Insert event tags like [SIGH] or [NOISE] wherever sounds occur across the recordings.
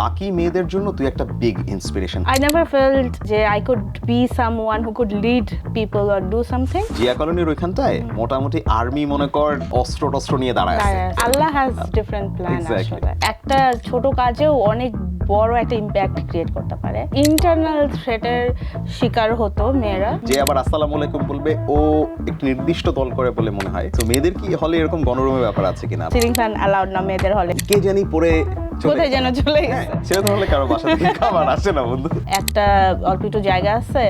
বাকি মেয়েদের জন্য তুই একটা big inspiration I never felt যে I could be someone who could lead people or do something. Zia কলোনির ওইখানটায় মোটামুটি আর্মি মনে কর অস্ত্র টস্ত্র নিয়ে দাঁড়ায় আছে। Allah has different plan. আসলে। একটা ছোট কাজেও অনেক বড় একটা ইম্প্যাক্ট ক্রিয়েট করতে পারে। ইন্টারনাল থ্রেটের শিকার হতো মেয়েরা। যে আবার আসসালামু আলাইকুম বলবে ও একটি নির্দিষ্ট দল করে বলে মনে হয়। তো মেয়েদের কি হলে এরকম গণরুমের ব্যাপার আছে কিনা? সিলিং ফ্যান অ্যালাউড না মেয়েদের হলে কে জানি পরে কোথায় যেন চলে হ্যাঁ, গেছে? সেটা তো হলে কারও বাসা থেকে [LAUGHS] খাবার আসে না বন্ধু। একটা অল্প একটু জায়গা আছে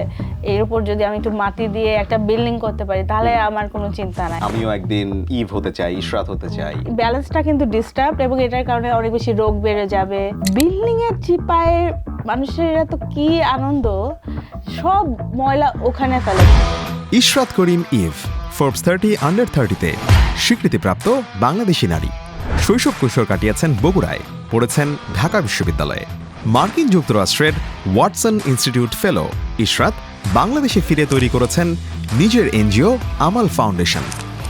এর উপর যদি আমি একটু মাটি দিয়ে একটা বিল্ডিং করতে পারি তাহলে আমার কোনো চিন্তা নাই। আমিও একদিন ইভ হতে চাই ইশরাত হতে চাই। ব্যালেন্সটা কিন্তু ডিস্টার্ব এবং এটার কারণে অনেক বেশি রোগ বেড়ে যাবে। বিল্ডিং এর চিপায় মানুষের এত কি আনন্দ? সব ময়লা ওখানে ফেলে Ishrat Karim eve Forbes thirty under থার্টিতে স্বীকৃতিপ্রাপ্ত বাংলাদেশি নারী। শৈশব কৈশোর কাটিয়েছেন বগুড়ায়, পড়েছেন ঢাকা বিশ্ববিদ্যালয়ে। মার্কিন যুক্তরাষ্ট্রের ওয়াটসন ইনস্টিটিউট ফেলো, ইশরাত, বাংলাদেশে ফিরে তৈরি করেছেন নিজের এনজিও আমাল ফাউন্ডেশন।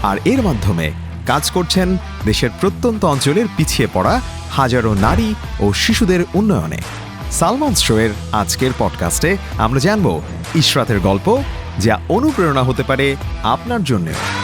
আর এর মাধ্যমে কাজ করছেন দেশের প্রত্যন্ত অঞ্চলের পিছিয়ে পড়া হাজারো নারী ও শিশুদের উন্নয়নে। সালমান শোয়ের আজকের পডকাস্টে আমরা জানব ইশরাতের গল্প যা অনুপ্রেরণা হতে পারে আপনার জন্যেও।